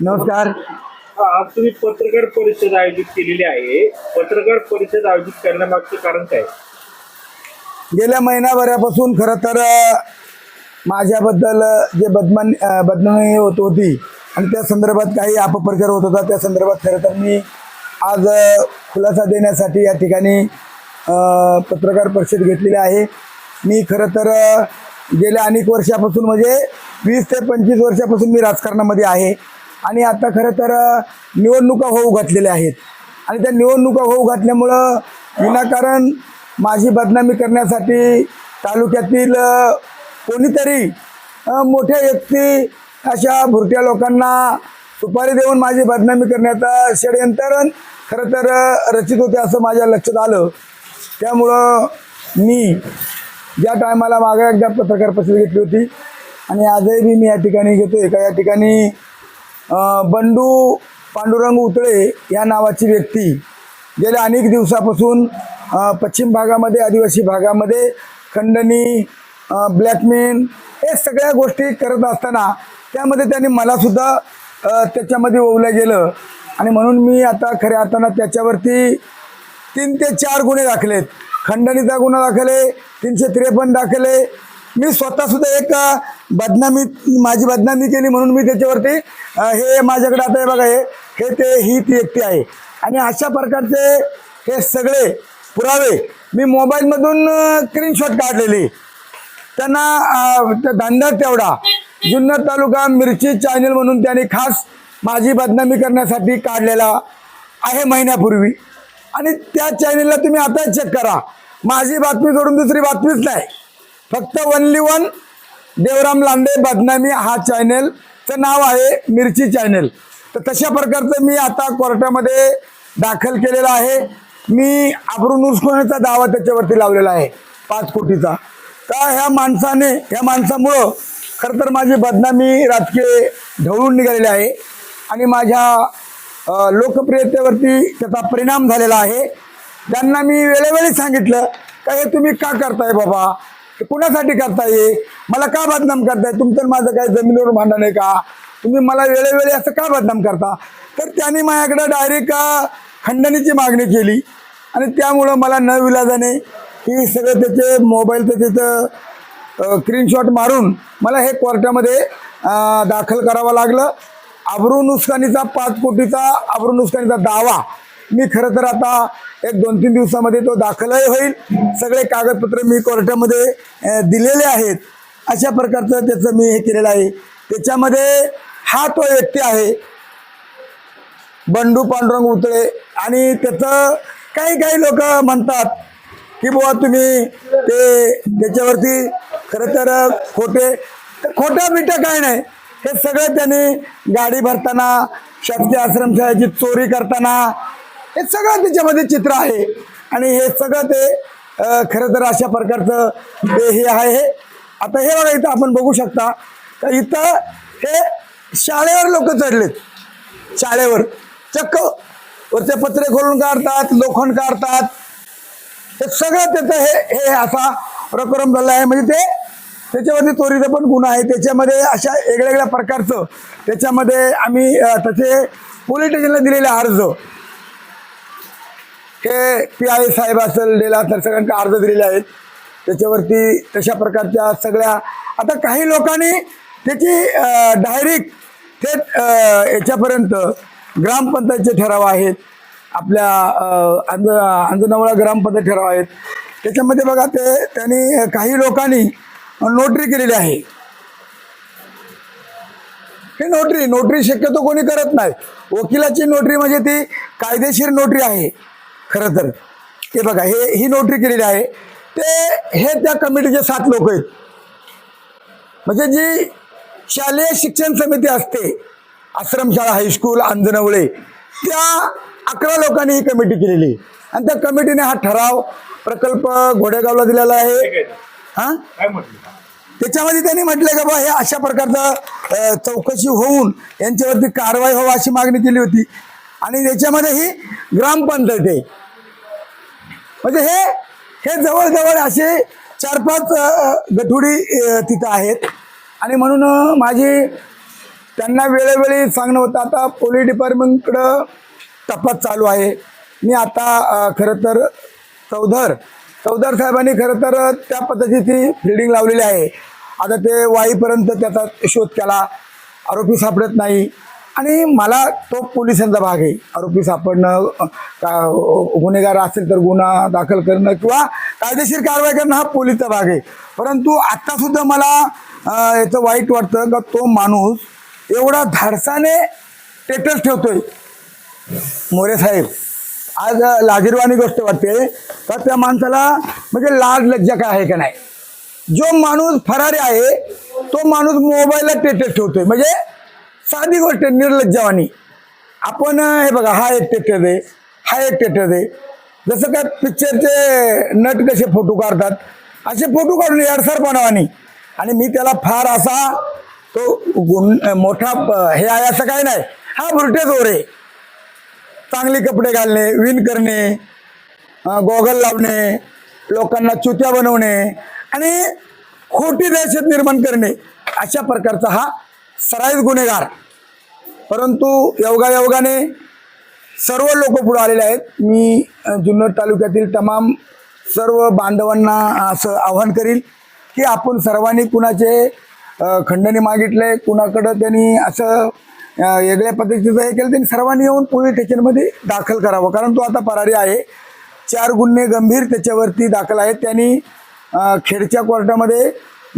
नमस्कार. आज तुम्ही पत्रकार परिषद आयोजित केलेली आहे. पत्रकार परिषद आयोजित करण्यामागचं कारण काय? गेल्या महिनाभरापासून खरं तर माझ्याबद्दल जे बदमान बदनामी होत होती आणि त्या संदर्भात काही अपप्रचार होत होता त्या संदर्भात खरं तर मी आज खुलासा देण्यासाठी या ठिकाणी पत्रकार परिषद घेतलेली आहे. मी खरं तर गेल्या अनेक वर्षापासून म्हणजे वीस ते पंचवीस वर्षापासून मी राजकारणामध्ये आहे. आणि आता खरं तर निवडणुका होऊ घातलेल्या आहेत. आणि त्या निवडणुका होऊ घातल्यामुळं विनाकारण माझी बदनामी करण्यासाठी तालुक्यातील कोणीतरी मोठ्या व्यक्ती अशा भुरट्या लोकांना सुपारी देऊन माझी बदनामी करण्याचा षडयंत्र खरं तर रचित होते असं माझ्या लक्षात आलं. त्यामुळं मी ज्या टायमाला मागे एकदा पत्रकार परिषद घेतली होती आणि आजही मी या ठिकाणी घेतो का या ठिकाणी बंडू पांडुरंग उतळे या नावाची व्यक्ती. गेल्या अनेक दिवसापासून पश्चिम भागामध्ये आदिवासी भागामध्ये खंडणी अ, ब्लॅकमेन हे सगळ्या गोष्टी करत असताना त्यामध्ये त्यांनी मलासुद्धा त्याच्यामध्ये ओवलं गेलं. आणि म्हणून मी आता खऱ्या अर्थानं त्याच्यावरती तीन ते चार गुन्हे दाखलेत. खंडणीचा गुन्हा दाखले तीनशे त्रेपन्न दाखले मी स्वतःसुद्धा एक बदनामी माझी बदनामी केली म्हणून मी त्याच्यावरती हे माझ्याकडे आता हे बघा हे हे ते ही ती व्यक्ती आहे. आणि अशा प्रकारचे हे सगळे पुरावे मी मोबाईलमधून स्क्रीनशॉट काढलेले. त्यांना त्या धंदा तेवढा. जुन्नर तालुका मिरची चॅनल म्हणून त्यांनी खास माझी बदनामी करण्यासाठी काढलेला आहे महिन्यापूर्वी. आणि त्या चॅनलला तुम्ही आता चेक करा. माझी बातमी करून दुसरी बातमीच नाही. फक्त वनली वन देवराम लांडे बदनामी हा चॅनेलचं नाव आहे मिरची चॅनेल तर तशा प्रकारचं मी आता कोर्टामध्ये दाखल केलेलं आहे. मी आबरून उचकण्याचा दावा त्याच्यावरती लावलेला आहे पाच कोटीचा. का ह्या माणसाने ह्या माणसामुळं खरं तर माझी बदनामी राजकीय ढवळून निघालेली आहे. आणि माझ्या लोकप्रियतेवरती त्याचा परिणाम झालेला आहे. त्यांना मी वेळोवेळी सांगितलं का हे तुम्ही का करताय बाबा? ते कुणासाठी करताय? मला का बदनाम करताय? तुमचं माझं काय जमिनीवर भांडण आहे का? तुम्ही मला वेळोवेळी असं का बदनाम करता? तर त्यांनी माझ्याकडे डायरेक्ट खंडणीची मागणी केली. आणि त्यामुळं मला न विलाजाने की सगळं त्याचे मोबाईलचं त्याचं स्क्रीनशॉट मारून मला हे कोर्टामध्ये दाखल करावं लागलं. अब्रू नुकसानीचा पाच कोटीचा अब्रू नुकसानीचा दावा मी खरं तर आता एक दोन तीन दिवसामध्ये तो दाखलही होईल. सगळे कागदपत्र मी कोर्टामध्ये दिलेले आहेत. अशा प्रकारचं त्याचं मी हे केलेलं आहे. त्याच्यामध्ये हा तो व्यक्ती आहे बंडू पांडुरंग उतळे. आणि त्याचं काही काही लोक म्हणतात की बुवा तुम्ही ते त्याच्यावरती खरं तर खोटे तर खोटं काय नाही. हे सगळं त्यांनी गाडी भरताना शासकीय आश्रमशाळेची चोरी करताना हे सगळं त्याच्यामध्ये चित्र आहे. आणि हे सगळं ते खरं तर अशा प्रकारचं ते हे आहे. हे आता हे बघा इथं आपण बघू शकता. तर इथं हे शाळेवर लोक चढलेत. शाळेवर. चक्क. वरचे पत्रे खोलून काढतात लोखंड काढतात. हे सगळं त्याचं हे हे असा प्रक्रम झाला आहे. म्हणजे ते त्याच्यावरती चोरीचा पण गुन्हा आहे. त्याच्यामध्ये अशा वेगळ्या वेगळ्या प्रकारचं त्याच्यामध्ये आम्ही त्याचे तसे पोलीस स्टेशनला दिलेले अर्ज. हे पी आय साहेब असेल डेला तर सगळ्यांना अर्ज दिलेले आहेत. त्याच्यावरती तशा प्रकारच्या सगळ्या आता काही लोकांनी त्याची डायरेक्ट थेट याच्यापर्यंत ग्रामपंचायतचे ठराव आहेत. आपल्या अंज अंजनवळा ग्रामपंचायत ठराव आहेत. त्याच्यामध्ये बघा ते त्यांनी काही लोकांनी नोटरी केलेली आहे. हे नोटरी नोटरी शक्यतो कोणी करत नाही. वकिलाची नोटरी म्हणजे ती कायदेशीर नोटरी आहे. खरं तर. ते बघा हे ही नोटरी केलेली आहे. ते हे त्या कमिटीचे सात लोक आहेत. म्हणजे जी शालेय शिक्षण समिती असते आश्रमशाळा हायस्कूल अंजनवळे त्या अकरा लोकांनी ही कमिटी केलेली. आहे. आणि त्या कमिटीने हा ठराव प्रकल्प घोडेगावला दिलेला आहे. हा? त्याच्यामध्ये त्यांनी म्हटलं का बा हे अशा प्रकारचं चौकशी होऊन यांच्यावरती कारवाई व्हावं अशी मागणी केली होती. आणि त्याच्यामध्ये ही ग्रामपंचायत आहे. म्हणजे हे हे जवळजवळ असे चार पाच गठुडी तिथं आहेत. आणि म्हणून माझी त्यांना वेळोवेळी सांगणं होतं आता पोलीस डिपार्टमेंटकडं तपास चालू आहे. मी आता खरं तर चौधर चौधर साहेबांनी खरं तर त्या पद्धतीची फिल्डिंग लावलेली आहे. आता ते वाईपर्यंत त्याचा शोध केला. आरोपी सापडत नाही. आणि मला तो पोलिसांचा भाग आहे. आरोपी सापडणं का गुन्हेगार असेल तर गुन्हा दाखल करणं किंवा कायदेशीर कारवाई करणं हा पोलीसचा भाग आहे. परंतु आत्तासुद्धा मला याचं वाईट वाटतं का तो माणूस एवढा धाडसाने स्टेटस ठेवतोय. मोरे साहेब आज लाजीरवाणी गोष्ट वाटते का त्या माणसाला म्हणजे लाज लज्जा काय आहे का नाही? जो माणूस फरारी आहे तो माणूस मोबाईलला टेटस ठेवतोय. म्हणजे साधी गोष्ट निर्लज्जवानी आपण हे बघा हा एक टेटर आहे हा एक टेटर आहे जसं काय पिक्चरचे नट कसे फोटो काढतात असे फोटो काढून याडसर बनवानी आणि मी त्याला फार असा तो गुण मोठा हे आहे असं काही नाही. हा भुरटेच ओरे चांगले कपडे घालणे विण करणे गॉगल लावणे लोकांना चुत्या बनवणे आणि खोटी दहशत निर्माण करणे अशा प्रकारचा हा सराईत गुन्हेगार. परंतु योगा योगाने सर्व लोक पुढे आलेले आहेत. मी जुन्नर तालुक्यातील तमाम सर्व बांधवांना असं आव्हान करील की आपण सर्वांनी कुणाचे खंडणी मागितले कुणाकडं त्यांनी असं वेगळ्या पद्धतीचं हे केलं त्यांनी सर्वांनी येऊन पोलीस स्टेशनमध्ये दाखल करावं. कारण तो आता परारी आहे. चार गुन्हे गंभीर त्याच्यावरती दाखल आहेत. त्यांनी खेडच्या कोर्टामध्ये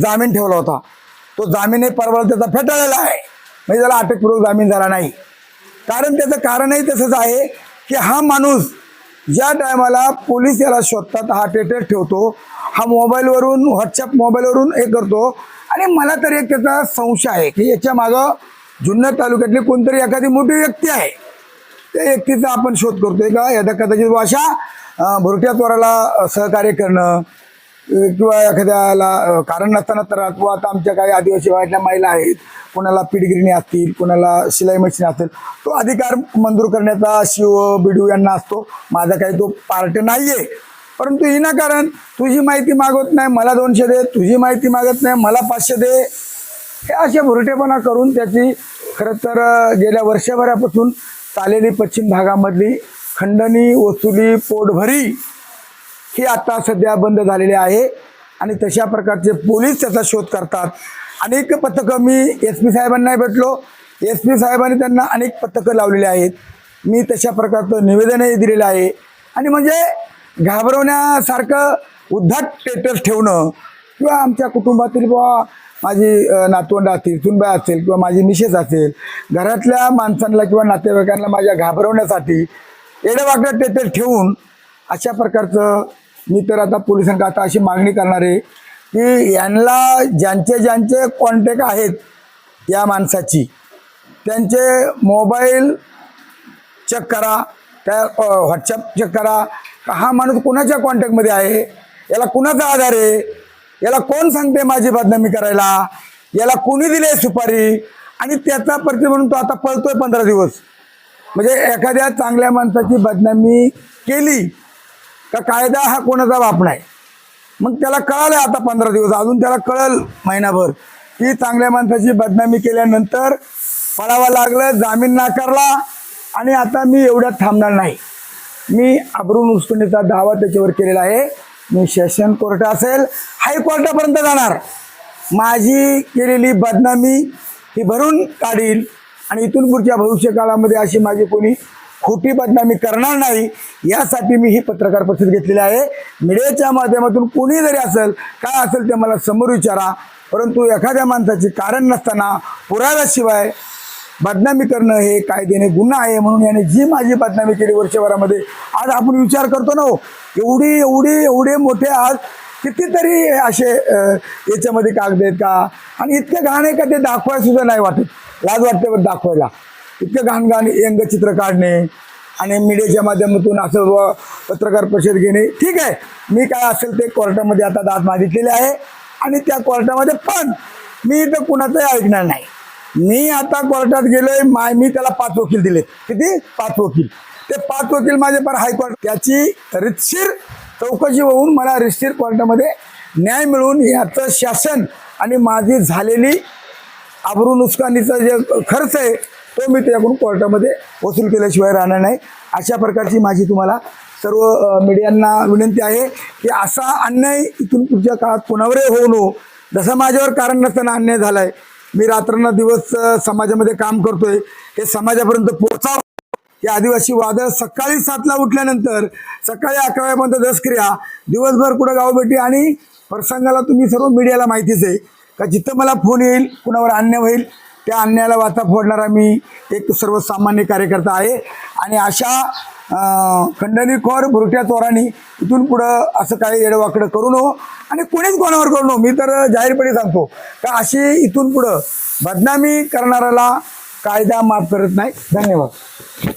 जामीन ठेवला होता. तो जामीन हे परवा त्याचा फेटाळलेला आहे. म्हणजे त्याला अटकपूर्वक जामीन झाला नाही. कारण त्याचं कारणही तसंच आहे की हा माणूस ज्या टायमाला पोलीस याला शोधतात हा टेटर ठेवतो हा मोबाईलवरून व्हॉट्सअप मोबाईलवरून हे करतो. आणि मला तरी एक त्याचा संशय आहे की याच्या मागं जुन्नर तालुक्यातली कोणतरी एखादी मोठी व्यक्ती आहे. त्या व्यक्तीचा आपण शोध करतोय का? यदा कदाचित भाषा भुरट्या चोराला सहकार्य करणं किंवा एखाद्याला कारण नसताना तर किंवा आता आमच्या काही आदिवासी भागातल्या महिला आहेत कोणाला पिडगिरणी असतील कोणाला शिलाई मशीन असेल तो अधिकार मंजूर करण्याचा शिव बिडू यांना असतो. माझा काही तो पार्ट नाही आहे परंतु विनाकारण तुझी माहिती मागवत नाही मला दोनशे दे तुझी माहिती मागत नाही मला पाचशे दे. हे असे भुरटेपणा करून त्याची खरं तर गेल्या वर्षभरापासून चालेली पश्चिम भागामधली खंडणी वसुली पोटभरी हे आता सध्या बंद झालेली आहे. आणि तशा प्रकारचे पोलीस त्याचा शोध करतात. अनेक पथकं मी एस पी साहेबांना भेटलो. एस पी साहेबांनी त्यांना अनेक पथकं लावलेली आहेत. मी तशा प्रकारचं निवेदनही दिलेलं आहे. आणि म्हणजे घाबरवण्यासारखं उद्धट स्टेटस ठेवणं किंवा आमच्या कुटुंबातील बुवा माझी नातवंड असतील सुनबाई असेल किंवा माझी मिसेस असेल घरातल्या माणसांना किंवा नातेवाईकांना माझ्या घाबरवण्यासाठी एडवाकडं टेटस ठेवून अशा प्रकारचं मी तर आता पोलिसांना आता अशी मागणी करणार आहे की यांना ज्यांचे ज्यांचे कॉन्टॅक्ट आहेत या माणसाची त्यांचे मोबाईल चेक करा त्या व्हॉट्सअप चेक करा का हा माणूस कुणाच्या कॉन्टॅक्टमध्ये आहे याला कुणाचा आधार आहे याला कोण सांगते माझी बदनामी करायला याला कोणी दिले सुपारी आणि त्याचा प्रति म्हणून तो आता पळतोय पंधरा दिवस. म्हणजे एखाद्या चांगल्या माणसाची बदनामी केली का कायदा हा कोणाचा बाप नाही? मग त्याला कळालं आता पंधरा दिवस. अजून त्याला कळल महिनाभर. की चांगल्या माणसाची बदनामी केल्यानंतर पळावं लागलं जामीन नाकारला आणि आता मी एवढ्यात थांबणार नाही. मी अब्रून उस्कणीचा दावा त्याच्यावर केलेला आहे. मी सेशन कोर्ट असेल हायकोर्टापर्यंत जाणार. माझी केलेली बदनामी ही भरून काढील आणि इथून पुढच्या भविष्य काळामध्ये अशी माझी कोणी खोटी बदनामी करणार नाही यासाठी मी ही पत्रकार परिषद घेतलेली आहे. मीडियाच्या माध्यमातून कोणी जरी असेल काय असेल ते मला समोर विचारा. परंतु एखाद्या माणसाचे कारण नसताना पुराव्याशिवाय बदनामी करणं हे कायद्याने गुन्हा आहे म्हणून याने जी माझी बदनामी केली वर्षभरामध्ये आज आपण विचार करतो ना हो एवढी एवढी एवढे मोठे आज कितीतरी असे याच्यामध्ये कागद आहेत का? आणि इतके घाण आहे का ते दाखवायला सुद्धा नाही वाटत. लाज वाटते दाखवायला. इतके घाण घाण व्यंगचित्र काढणे आणि मीडियाच्या माध्यमातून असं व पत्रकार परिषद घेणे. ठीक आहे. मी काय असेल ते कोर्टामध्ये आता दाद मागितलेले आहे. आणि त्या कोर्टामध्ये पण मी इथं कुणाचंही ऐकणार नाही. मी आता कोर्टात गेलोय माय मी त्याला पाच वकील दिले. किती? पाच वकील. ते पाच वकील माझे पण हायकोर्ट त्याची रितशीर चौकशी होऊन मला रितशीर कोर्टामध्ये न्याय मिळून याचं शासन आणि माझी झालेली आबरू नुकसानीचा जे खर्च आहे तो मी त्याच्याकडून कोर्टामध्ये वसूल केल्याशिवाय राहणार नाही. अशा प्रकारची माझी तुम्हाला सर्व मीडियांना विनंती आहे की असा अन्याय इथून पुढच्या काळात कोणावरही होऊ नको जसा माझ्यावर कारण नसताना अन्याय झाला आहे मी रात्रंना दिवस समाजामध्ये काम करतोय. हे समाजापर्यंत पोहोचावं. हे आदिवासी वादळ सकाळी सातला उठल्यानंतर सकाळी अकरा वाजेपर्यंत दसक्रिया दिवसभर कुठं गावभेटी आणि प्रसंगाला तुम्ही सर्व मीडियाला माहितीच आहे. का जिथं मला फोन येईल कुणावर अन्याय होईल त्या अन्यायाला वाचा फोडणारा मी एक सर्वसामान्य कार्यकर्ता आहे. आणि अशा खंडणीखोर भुरट्या चोरांनी इथून पुढं असं काही येडवाकडं करू नको आणि कोणीच कोणावर करू नको मी तर जाहीरपणे सांगतो का अशी इथून पुढं बदनामी करणाऱ्याला कायदा माफ करत नाही. धन्यवाद.